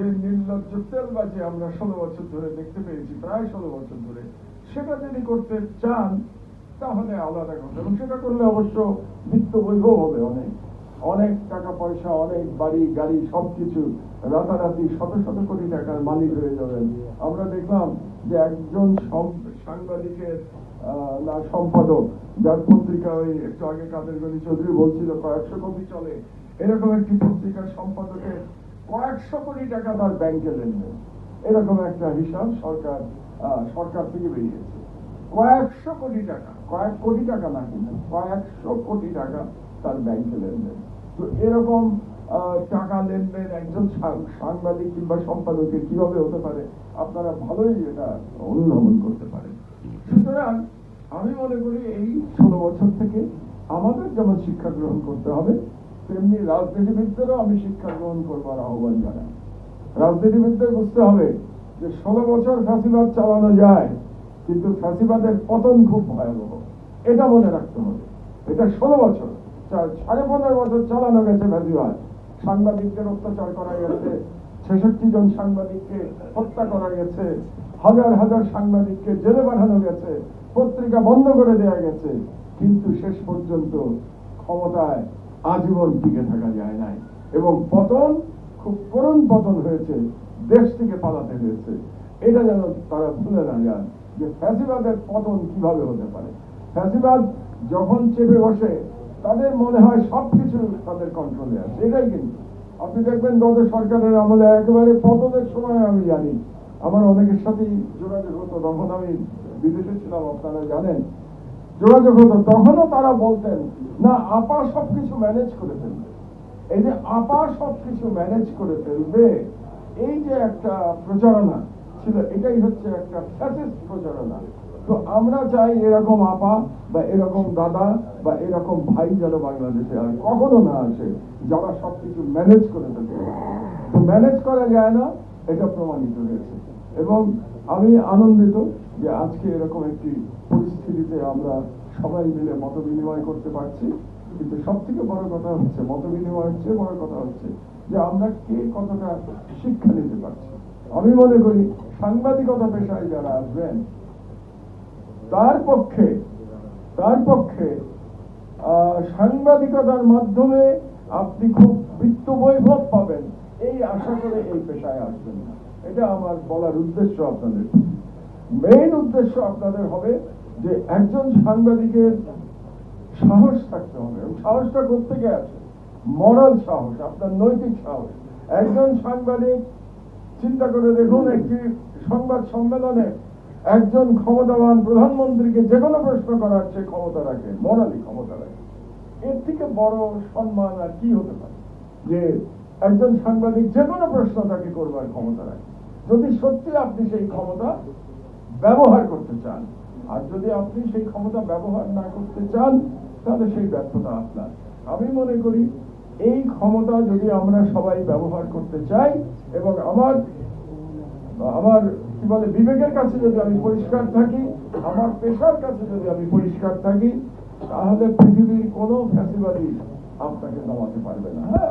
যে নির্লজ্জ তেলবাজি আমরা ষোলো বছর ধরে দেখতে পেয়েছি, প্রায় ষোলো বছর ধরে, সেটা যদি করতে চান, তাহলে আলাদা কথা। এবং সেটা করলে অবশ্য বিত্ত বৈভব হবে অনেক। অনেক টাকা পয়সা, অনেক বাড়ি, গাড়ি, সবকিছু রাতারাতি শত শত কোটি টাকার মালিক হয়ে যাবেন। আমরা দেখলাম যে একজন সাংবাদিকের না, সম্পাদক, যার পত্রিকা ওই একটু আগে কাদের গনি চৌধুরী বলছিল, কয়েকশো কপি চলে। এরকম একটি পত্রিকার সম্পাদকের কয়েকশো কোটি টাকা তার ব্যাংকে লেনদেন। এরকম একটা হিসাব সরকার সরকার থেকে বেরিয়েছে। কয়েকশো কোটি টাকা, কয়েক কোটি টাকা না কিন্তু, কয়েকশো কোটি টাকা তার ব্যাংকে লেনদেন। তো এরকম টাকা লেনদেন একজন সাংবাদিক কিংবা সম্পাদকের কীভাবে হতে পারে? আপনারা ভালোই এটা অনুধাবন করতে পারেন। সুতরাং আমি মনে করি এই ষোলো বছর থেকে আমাদের যেমন শিক্ষা গ্রহণ করতে হবে তেমনি রাজনীতিবিদদেরও আমি শিক্ষা গ্রহণ করবার আহ্বান জানাই। রাজনীতিবিদদের বুঝতে হবে যে ষোলো বছর ফ্যাসিবাদ চালানো যায়, কিন্তু ফ্যাসিবাদের পতন খুব ভয়াবহ। এটা মনে রাখতে হবে। এটা ষোলো বছর সাড়ে পনেরো বছর চালানো গেছে ফ্যাসিবাদ। সাংবাদিকদের অত্যাচার করা গেছে, ছেষট্টি জন সাংবাদিককে হত্যা করা গেছে, হাজার হাজার সাংবাদিককে জেলে পাঠানো গেছে, পত্রিকা বন্ধ করে দেওয়া গেছে, কিন্তু শেষ পর্যন্ত ক্ষমতায় আজীবন টিকে থাকা যায় নাই। এবং পতন, খুব করুণ পতন হয়েছে, দেশ থেকে পালাতে হয়েছে। এটা যেন তারা ভুলে না যান যে ফ্যাসিবাদের পতন কীভাবে হতে পারে। ফ্যাসিবাদ যখন চেপে বসে, তাদের মনে হয় সবকিছু তাদের কন্ট্রোলে আছে। এটাই কিন্তু। আপনি দেখবেন গত সরকারের আমলে একেবারে পতনের সময় আমি জানি। আমার অনেকের সাথেই যোগাযোগ হতো, তখন আমি বিদেশে ছিলাম, আপনারা জানেন। যোগাযোগ হতো, তখনও তারা বলতেন, না, আপা সবকিছু ম্যানেজ করে ফেলবে। এই যে আপা সবকিছু ম্যানেজ করে ফেলবে, এই যে একটা প্রচারণা ছিল, এটাই হচ্ছে একটা ফ্যাসিস্ট প্রচারণা। তো আমরা চাই এরকম আপা বা এরকম দাদা বা এরকম ভাই যেন বাংলাদেশে আর কখনো না আসে, যারা সবকিছু ম্যানেজ করে ফেলতে তো ম্যানেজ করা যায় না, এটা প্রমাণিত হয়েছে। এবং আমি আনন্দিত যে আজকে এরকম একটি পরিস্থিতিতে আমরা সবাই মিলে মত বিনিময় করতে পারছি, কিন্তু সব থেকে বড় কথা হচ্ছে, মত বিনিময়ের চেয়ে বড় কথা হচ্ছে যে আমরা কে কতটা শিক্ষা নিতে পারছি। আমি মনে করি সাংবাদিকতা পেশায় যারা আসবেন, তার পক্ষে তার পক্ষে সাংবাদিকতার মাধ্যমে আপনি খুব বৃত্ত বৈভব পাবেন, এই আশা করে এই পেশায় আসবেন না। এটা আমার বলার উদ্দেশ্য আপনাদের। মেইন উদ্দেশ্য আপনাদের হবে যে একজন সাংবাদিকের সাহস থাকতে হবে। এবং সাহসটা কোথেকে আছে? মরাল সাহস, আপনার নৈতিক সাহস। একজন সাংবাদিক, চিন্তা করে দেখুন, একটি সংবাদ সম্মেলনে একজন ক্ষমতাবান প্রধানমন্ত্রীকে যে কোনো প্রশ্ন করার সে ক্ষমতা রাখে, মরালি ক্ষমতা রাখে। এর থেকে বড় সম্মান আর কি হতে পারে? যে একজন সাংবাদিক যে কোনো প্রশ্ন তাকে করবার ক্ষমতা রাখে। যদি সত্যি আপনি সেই ক্ষমতা ব্যবহার করতে চান আর যদি আপনি সেই ক্ষমতা ব্যবহার না করতে চান, তাহলে সেই ব্যর্থতা আপনার। আমি মনে করি, এই ক্ষমতা যদি আমরা সবাই ব্যবহার করতে চাই, এবং আমার আমার কি বলে, বিবেকের কাছে যদি আমি পরিষ্কার থাকি, আমার পেশার কাছে যদি আমি পরিষ্কার থাকি, তাহলে পৃথিবীর কোনো ফ্যাসিবাদী আপনাকে নামাতে পারবে না। হ্যাঁ